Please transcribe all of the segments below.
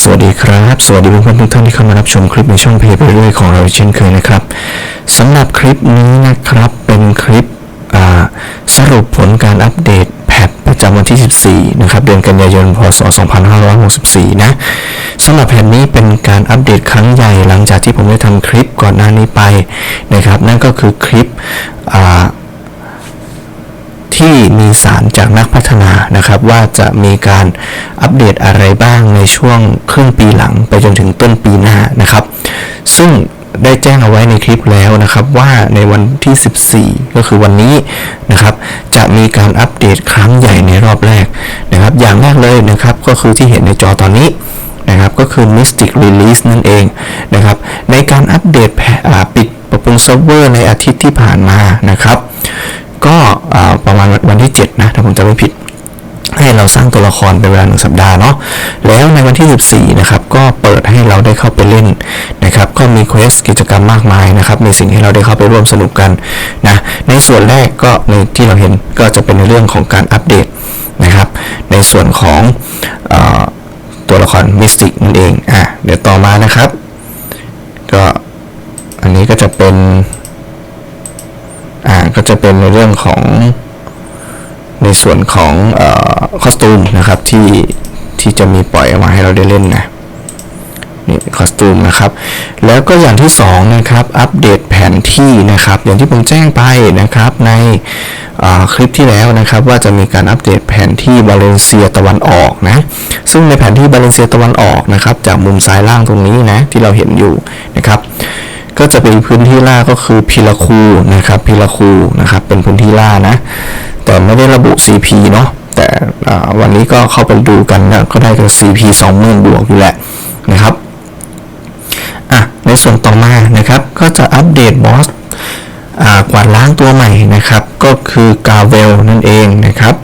สวัสดีครับ สวัสดีเพื่อนๆทุกท่านที่เข้ามารับชมคลิปในช่องเพจไปเรื่อยของเราเช่นเคยนะครับสำหรับคลิปนี้นะครับเป็นคลิปสรุปผลการอัปเดตแพทประจำวันที่ 14 นะครับ เดือนกันยายน พศ 2564 นะสำหรับแพทนี้เป็นการอัปเดตครั้งใหญ่หลังจากที่ผมได้ทำคลิปก่อนหน้านี้ไปนะครับ นั่นก็คือคลิปอ่า ที่มีสารจากนักพัฒนานะครับ ว่าจะมีการอัปเดตอะไรบ้างในช่วงครึ่งปีหลังไปจนถึงต้นปีหน้านะครับ ซึ่งได้แจ้งเอาไว้ในคลิปแล้วนะครับว่าในวันที่ 14 ก็คือวันนี้นะครับ จะมีการอัปเดตครั้งใหญ่ในรอบแรกนะครับ อย่างแรกเลยนะครับก็คือที่เห็นในจอตอนนี้นะครับก็คือ Mystic Release นั่นเองนะครับ ในการอัปเดตปิดปรับปรุงเซิร์ฟเวอร์ในอาทิตย์ที่ผ่านมานะครับ ก็ประมาณวันที่ 7 นะถ้าผมจำไม่ผิด ให้เราสร้างตัวละครเป็นเวลาหนึ่งสัปดาห์เนาะแล้วในวันที่ 14 นะครับ ก็เปิดให้เราได้เข้าไปเล่นนะครับ ก็มีเควสกิจกรรมมากมายนะครับ มีสิ่งให้เราได้เข้าไปร่วมสนุกกันนะในส่วนแรกก็ในที่เราเห็นก็จะเป็นในเรื่องของการอัปเดตนะครับ ในส่วนของอตัวละครมิสติกนั่นเองอะเดี๋ยวต่อมานะครับ ก็อันนี้ก็จะเป็น จะเป็นในเรื่องของในส่วนของออคอสตูมนะครับที่ที่จะมีปล่อยออกมาให้เราได้เล่นนะนี่คอสตูมนะครับ แล้วก็อย่างที่สองนะครับอัปเดตแผนที่นะครับ อย่างที่ผมแจ้งไปนะครับในคลิปที่แล้วนะครับ ว่าจะมีการอัปเดตแผนที่บาเลนเซียตะวันออกนะ ซึ่งในแผนที่บาเลนเซียตะวันออกนะครับ จากมุมซ้ายล่างตรงนี้นะที่เราเห็นอยู่นะครับ ก็จะเป็นพื้นที่ล่าก็คือพิลาคูนะครับพิลาคูนะครับเป็นพื้นที่ล่านะ แต่ไม่ได้ระบุ CP เนาะแต่วันนี้ก็เข้าไปดูกันนะก็ได้กับ CP 20,000 บวกอยู่แหละนะครับอะในส่วนต่อมานะครับ ก็จะอัปเดตบอสกวาดล้างตัวใหม่นะครับ ก็คือกาเวลนั่นเองนะครับ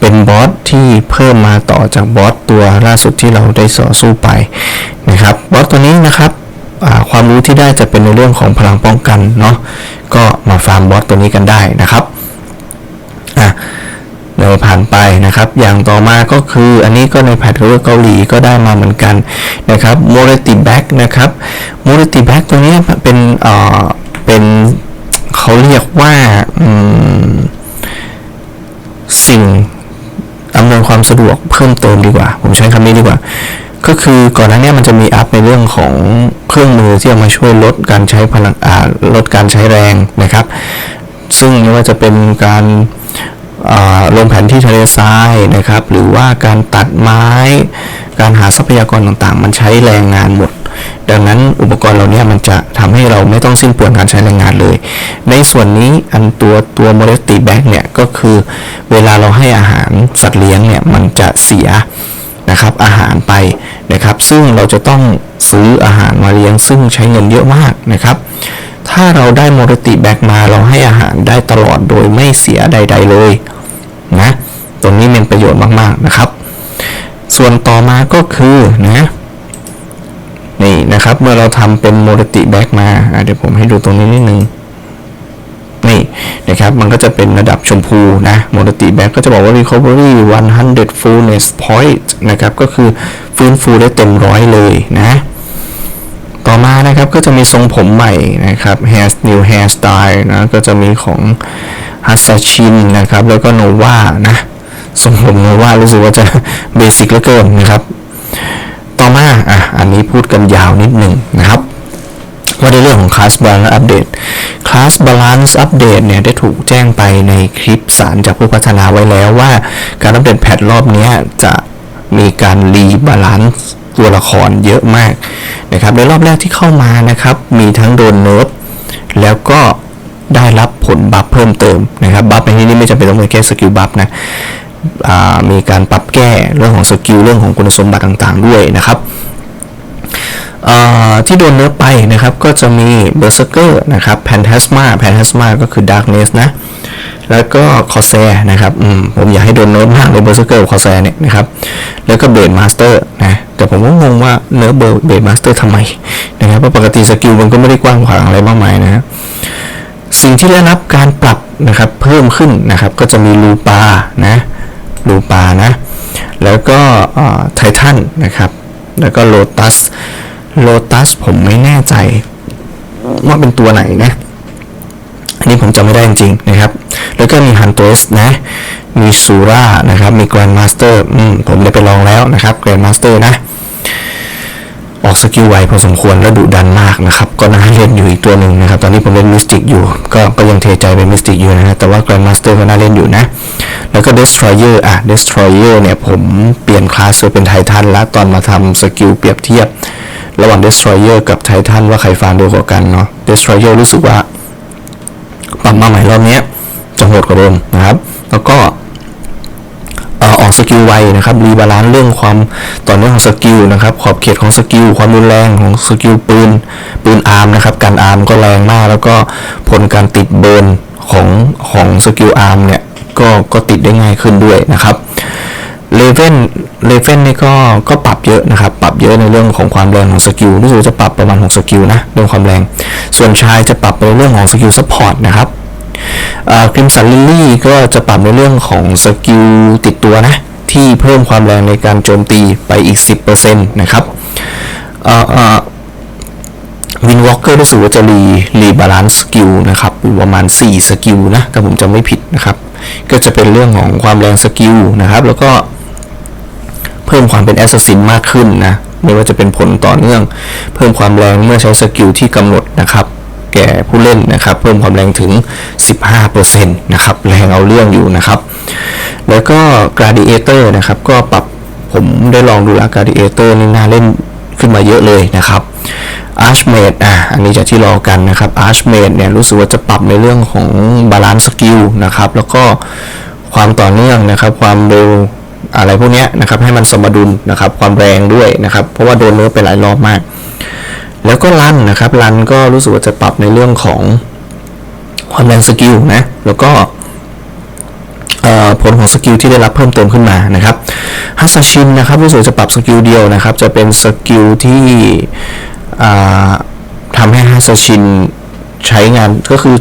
เป็นบอสที่เพิ่มมาต่อจากบอสตัวล่าสุดที่เราได้ต่อสู้ไปนะครับบอสตัวนี้นะครับ ความรู้ที่ได้จะเป็นในเรื่องของพลังป้องกันเนาะก็มาฟาร์มบอสตัวนี้กันได้นะครับอะเลยผ่านไปนะครับ อย่างต่อมาก็คืออันนี้ก็ในแพทเวอร์เกาหลีก็ได้มาเหมือนกันนะครับโมเรติแบ็กนะครับโมเรติแบ็กตัวนี้เป็นเอ่อเป็นเขาเรียกว่าสิ่งอำนวยความสะดวกเพิ่มเติมดีกว่า ผมใช้คำนี้ดีกว่า ก็คือก่อนหน้านี้มันจะมีอัพในเรื่องของเครื่องมือที่เอามาช่วยลดการใช้พลังอาลดการใช้แรงนะครับ ซึ่งไม่ว่าจะเป็นการลงแผนที่ทะเลทรายนะครับ หรือว่าการตัดไม้ การหาทรัพยากรต่างๆ มันใช้แรงงานหมด ดังนั้นอุปกรณ์เหล่านี้มันจะทำให้เราไม่ต้องสิ้นเปลืองการใช้แรงงานเลย ในส่วนนี้อันตัวตัวโมเดลติแบ็กเนี่ยก็คือเวลาเราให้อาหารสัตว์เลี้ยงเนี่ยมันจะเสีย นะครับอาหารไปนะครับ ซึ่งเราจะต้องซื้ออาหารมาเลี้ยง ซึ่งใช้เงินเยอะมากนะครับ ถ้าเราได้โมเดติแบ็กมาเราให้อาหารได้ตลอดโดยไม่เสียใด ๆเลยนะตรงนี้เป็นประโยชน์มากๆนะครับ ส่วนต่อมาก็คือนะนี่นะครับเมื่อเราทำเป็นโมเดติแบ็กมาเดี๋ยวผมให้ดูตรงนี้นิดนึง นี่นะครับมันก็จะเป็นระดับชมพูนะโมเดติแบ็กก็จะบอกว่า recovery 100 fullness point นะครับก็คือฟื้นฟูได้เต็มร้อยเลยนะต่อมานะครับก็จะมีทรงผมใหม่นะครับ hair new hairstyle นะก็จะมีของ h a s a c h i n นะครับแล้วก็ nova นะทรงผม nova รู้สึกว่าจะเบสิกเหลือเกินนะครับ ต่อมาอะอันนี้พูดกันยาวนิดหนึ่งนะครับ ว่าในเรื่องของ Class Balance Update Class Balance Update เนี่ยได้ถูกแจ้งไปในคลิปสารจากผู้พัฒนาไว้แล้วว่า การอัปเดตแพทรอบเนี้ยจะมีการรีบาลานซ์ตัวละครเยอะมากนะครับในรอบแรกที่เข้ามานะครับ มีทั้งโดนเนิร์ฟแล้วก็ได้รับผลบัฟเพิ่มเติมนะครับบัฟในที่นี้ไม่จำเป็นต้องเป็นแค่สกิลบัฟนะมีการปรับแก้เรื่องของสกิลเรื่องของคุณสมบัติต่างๆด้วยนะครับ ที่โดนเนื้อไปนะครับ ก็จะมี Berserker นะครับ Phantasma Phantasma ก็คือ Darkness นะแล้วก็ Corsair นะครับมผมอยากให้โดนเนื้อมากเลย Berserker กับ Corsair เนี่ยนะครับ แล้วก็ Blade Master นะ แต่ผมก็งงว่าเนื้อ Blade Master ทำไมนะครับเพราะปกติสกิลมันก็ไม่ได้กว้างขวางอะไรมากมายนะสิ่งที่ได้รับการปรับนะครับเพิ่มขึ้นนะครับ ก็จะมีลูปานะลูปานะ แล้วก็ไททันนะครับ แล้วก็โ o ตัส โ o ตัสผมไม่แน่ใจ ว่าเป็นตัวไหนนะ อันนี้ผมจำไม่ได้จริงๆนะครับ แล้วก็มีฮันเตสนะ มีซูรานะครับ มีแกรนด์มาสเตอร์ผมได้ไปลองแล้วนะครับแกรนด์มาสเตอร์นะ ออกสกิลไวพอสมควรและดุดันมากนะครับ ก็น่าเล่นอยู่อีกตัวหนึ่งนะครับ ตอนนี้ผมเล่นมิสติกอยู่ ก็ก็ยังเทใจเป็นมิสติกอยู่นะฮะแต่ว่าแกรนด์มาสเตอร์ก็น่าเล่นอยู่นะ แล้วก็ Destroyer อะ Destroyer เนี่ยผมเปลี่ยนคลาสไปเป็นไททันแล้วตอนมาทำสกิลเปรียบเทียบ ระหว่าง Destroyer กับไททันว่าใครฟาร์มเร็วกว่ากันเนาะ Destroyer รู้สึกว่าปรับมาใหม่รอบนี้จะโหดกว่าเดิมนะครับ แล้วก็ออออกสกิลไวนะครับรีบาลานซ์เรื่องความต่อเนื่องของสกิลนะครับขอบเขตของสกิลความรุนแรงของสกิลปืนปืนอาร์มนะครับการอาร์มก็แรงมาก แล้วก็ผลการติดเบิร์นของของสกิลอาร์มเนี่ย ก็ก็ติดได้ง่ายขึ้นด้วยนะครับเลเว่นเลเว่นนี่ก็ก็ปรับเยอะนะครับ ปรับเยอะในเรื่องของความแรงของสกิลรู้สึกจะปรับประมาณ 6 สกิลนะเรื่องความแรง ส่วนชายจะปรับในเรื่องของสกิลซัพพอร์ตนะครับคริมสันลิลลี่ก็จะปรับในเรื่องของสกิลติดตัวนะ ที่เพิ่มความแรงในการโจมตีไปอีก 10%นะครับ วินวอล์กเกอร์รู้สึกว่าจะรีรีบาลานซ์สกิลนะครับอยู่ประมาณ 4 สกิลนะถ้าผมจำไม่ผิดนะครับ ก็จะเป็นเรื่องของความแรงสกิลนะครับ แล้วก็เพิ่มความเป็นแอสซัสซินมากขึ้นนะ ไม่ว่าจะเป็นผลต่อเนื่อง เพิ่มความแรงเมื่อใช้สกิลที่กำหนดนะครับ แก่ผู้เล่นนะครับ เพิ่มความแรงถึง 15%นะครับ แรงเอาเรื่องอยู่นะครับ แล้วก็ Gladiator นะครับ ก็ปรับผมได้ลองดูแล้ว Gladiator นี่น่าเล่น ขึ้นมาเยอะเลยนะครับ Archmage อะอันนี้จะที่รอกันนะครับ Archmage เนี่ยรู้สึกว่าจะปรับในเรื่องของบาลานซ์สกิลนะครับแล้วก็ความต่อเนื่องนะครับ ความเร็วอะไรพวกนี้นะครับให้มันสมดุลนะครับความแรงด้วยนะครับ เพราะว่าโดนเนื้อไปหลายรอบมาก แล้วก็รันนะครับรันก็รู้สึกว่าจะปรับในเรื่องของความแรงสกิลนะแล้วก็ ผลของสกิลที่ได้รับเพิ่มเติมขึ้นมานะครับฮัสชินนะครับรู้สึกจะปรับสกิลเดียวนะครับ จะเป็นสกิลที่ทำให้ฮัสชินใช้งานก็คือ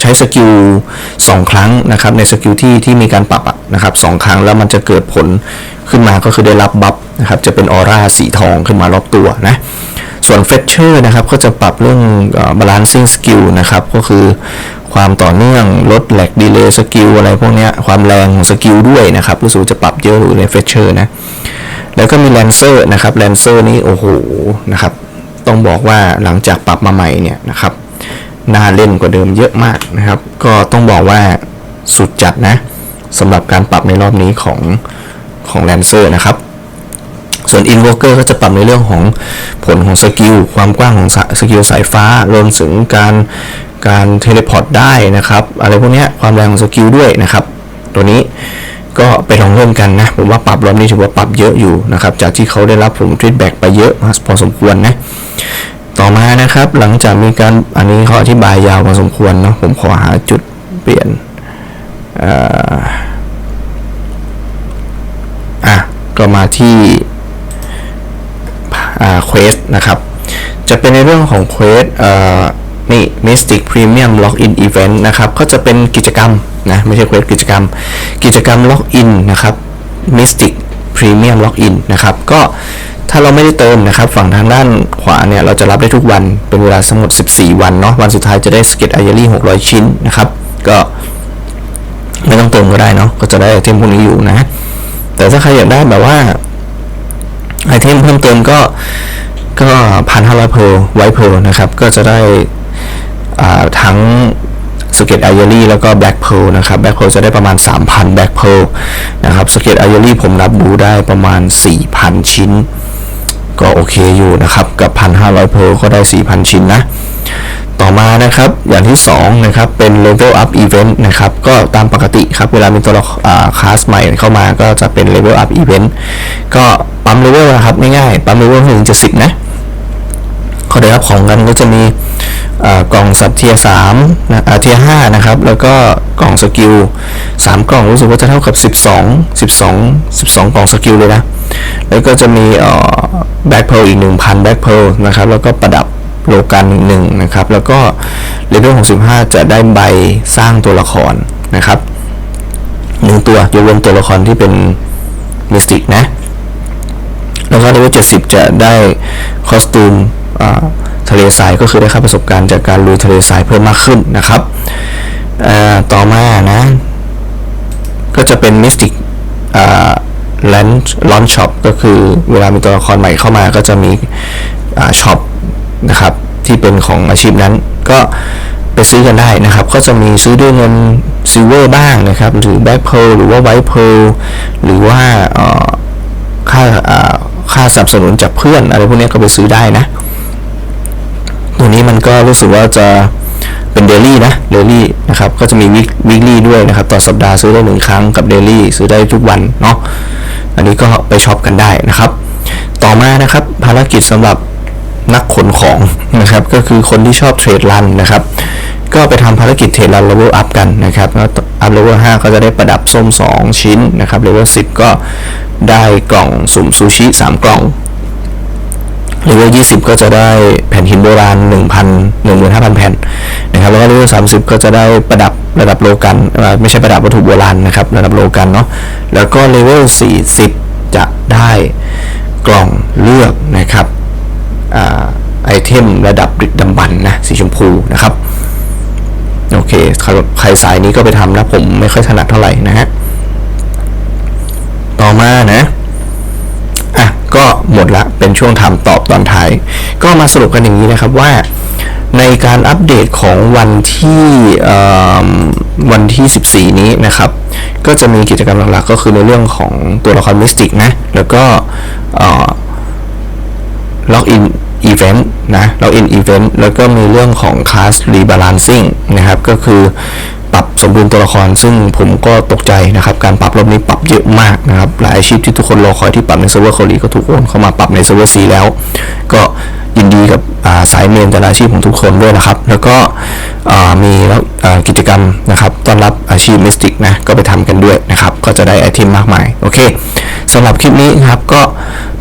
ใช้สกิล2ครั้งนะครับ ในสกิลที่ที่มีการปรับนะครับสครั้งแล้วมันจะเกิดผลขึ้นมาก็คือได้รับบัฟนะครับ จะเป็นออร่าสีทองขึ้นมารอบตัวนะ ส่วนเฟชเชอร์นะครับก็จะปรับเรื่อง balancing skill นะครับ ก็คือความต่อเนื่องลดแหลกดีเลย์สกิลอะไรพวกนี้ความแรงของสกิลด้วยนะครับรู้สึกจะปรับเยอะอยู่ในเฟชเชอร์นะแล้วก็มีแลนเซอร์นะครับแลนเซอร์นี้โอ้โหนะครับต้องบอกว่าหลังจากปรับมาใหม่เนี่ยนะครับน่าเล่นกว่าเดิมเยอะมากนะครับ ก็ต้องบอกว่าสุดจัดนะสำหรับการปรับในรอบนี้ของของแลนเซอร์นะครับ ส่วน Invoker ก็จะปรับในเรื่องของผลของสกิลความกว้างของสกิลสายฟ้ารวมถึงการการเทเลพอร์ตได้นะครับ อะไรพวกนี้ความแรงของสกิลด้วยนะครับ ตัวนี้ก็ไปลองเล่นกันนะ ผมว่าปรับรอบนี้ถือว่าปรับเยอะอยู่นะครับ จากที่เขาได้รับผลฟีดแบ็กไปเยอะพอสมควรนะ ต่อมานะครับหลังจากมีการอันนี้เขาอธิบายยาวพอสมควรเนาะผมขอหาจุดเปลี่ยนอะก็มาที่ เควสนะครับ จะเป็นในเรื่องของเควสนี่ Mystic Premium Login Event นะครับ ก็จะเป็นกิจกรรมนะไม่ใช่เควสกิจกรรม กิจกรรม Login นะครับ Mystic Premium Login นะครับก็ถ้าเราไม่ได้เติมนะครับ ฝั่งทางด้านขวาเนี่ย เราจะรับได้ทุกวันเป็นเวลาทั้งหมด 14 วันเนาะวันสุดท้ายจะได้สเก็ตไอเอรี่ 600 ชิ้นนะครับ ก็ไม่ต้องเติมก็ได้เนาะก็จะได้ไอเทมพวกนี้อยู่นะ แต่ถ้าใครอยากได้แบบว่า ไอเทมเพิ่มเติมก็ก็พันห้าร้อยเพไวเพนะครับ ก็จะได้ทั้งสเก็ตไอเอรี่แล้วก็แบล็กเพลนะครับแบล็กเพลจะได้ประมาณ 3,000แบล็กเพลนะครับสเก็ตไอเอรี่ผมนับดูได้ประมาณ 4,000 ชิ้น ก็โอเคอยู่นะครับ กับ 1,500เพลก็ได้ 4,000 ชิ้นนะ ต่อมานะครับ อย่างที่2นะครับเป็น Level Up Event นะครับก็ตามปกติครับเวลามีตัวคลาสใหม่เข้ามาก็จะเป็น Level Up Event ก็ปั๊มเลเวลนะครับง่ายๆปั๊มเลเวลถึงจะ10นะเขาได้รับของกันก็จะมีกล่องสัตว์เทียสามนะเทียห้านะครับ แล้วก็กล่องสกิลสามกล่องรู้สึกว่าจะเท่ากับ 12 12 12 กล่องสกิลเลยนะ แล้วก็จะมีแบ็คเพลอีก 1,000แบ็คเพลนะครับ แล้วก็ประดับ โลกันหนึ่งนะครับ แล้วก็เลเวล65 จะได้ใบสร้างตัวละครนะครับหนึ่งตัวยกเว้นตัวละครที่เป็นมิสติกนะ แล้วก็เลเวล70 จะได้คอสตูมทะเลทรายก็คือได้ค่าประสบการณ์จากการลุยทะเลทรายเพิ่มมากขึ้นนะครับ ต่อมานะ ก็จะเป็นมิสติกแลนด์ลอนช็อปก็คือเวลามีตัวละครใหม่เข้ามาก็จะมีช็อป นะครับ ที่เป็นของอาชีพนั้นก็ไปซื้อกันได้นะครับ ก็จะมีซื้อด้วยเงินซิลเวอร์บ้างนะครับ หรือแบ็คเพลหรือว่าไวท์เพลหรือว่าค่าอ่าค่าสนับสนุนจากเพื่อนอะไรพวกนี้ก็ไปซื้อได้นะตัวนี้มันก็รู้สึกว่าจะเป็นเดลี่นะเดลี่นะครับ ก็จะมีวิกวิกลี่ด้วยนะครับ ต่อสัปดาห์ซื้อได้หนึ่งครั้งกับเดลี่ซื้อได้ทุกวันเนาะอันนี้ก็ไปช็อปกันได้นะครับ ต่อมานะครับภารกิจสำหรับ นักขนของนะครับ ก็คือคนที่ชอบเทรดรันนะครับ ก็ไปทำภารกิจเทรดรันเลเวลอัพกันนะครับแล้วอัพเลเวล5ก็จะได้ประดับส้ม 2 ชิ้นนะครับเลเวล10ก็ได้กล่องสุ่มซูชิ 3 กล่องเลเวล20 ก็จะได้แผ่นหินโบราณ 1,000 15,000 แผ่นนะครับ แล้วก็เลเวล30 ก็จะได้ประดับระดับโลกันไม่ใช่ประดับวัตถุโบราณนะครับ ระดับโลกันเนาะ แล้วก็เลเวล40 จะได้กล่องเลือกนะครับ ไอเทมระดับดึกดำบรรนะสีชมพูนะครับ โอเคใครใครสายนี้ก็ไปทำนะผมไม่ค่อยถนัดเท่าไหร่นะฮะต่อมานะอะก็หมดละเป็นช่วงถามตอบตอนท้าย ก็มาสรุปกันอย่างนี้นะครับว่าในการอัปเดตของวันที่วันที่ 14 นี้นะครับ ก็จะมีกิจกรรมหลักๆ ก็คือในเรื่องของตัวละครมิสติกนะ แล้วก็ล็อกอิน อีเวนต์นะล็อกอินอีเวนต์แล้วก็มีเรื่องของคลาสรีบาลานซิ่งนะครับ ก็คือปรับสมดุลตัวละคร ซึ่งผมก็ตกใจนะครับ การปรับรอบนี้ปรับเยอะมากนะครับ หลายอาชีพที่ทุกคนรอคอยที่ปรับในเซิร์ฟเวอร์เกาหลีก็ถูกโอนเข้ามาปรับในเซิร์ฟเวอร์ซีแล้ว ก็ ยินดีกับาสายเมนแต่ละอาชีพของทุกคนด้วยนะครับ แล้วก็มีแล้วกิจกรรมนะครับต้อนรับอาชีพมิสติกนะก็ไปทำกันด้วยนะครับ ก็จะได้ไอเทมมากมาย โอเคสำหรับคลิปนี้นะครับก็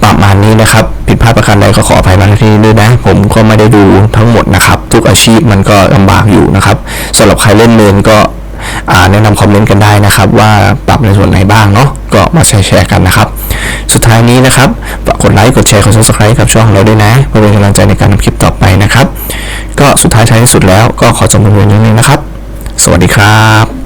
ประมาณนี้นะครับ ผิดพลาดประการใดก็ขออภัยมาที่นี้ด้วยนะ ผมก็ไม่ได้ดูทั้งหมดนะครับ ทุกอาชีพมันก็ลำบากอยู่นะครับสำหรับใครเล่นเมนก็ แนะนำคอมเมนต์กันได้นะครับ ว่าปรับในส่วนไหนบ้างเนาะก็มาแชร์กันนะครับ สุดท้ายนี้นะครับฝากกดไลค์กดแชร์กด subscribe กับช่องเราด้วยนะเพื่อเป็นกำลังใจในการทำคลิปต่อไปนะครับ ก็สุดท้ายท้ายที่สุดแล้วก็ขอจบลงเพียงนี้นะครับ สวัสดีครับ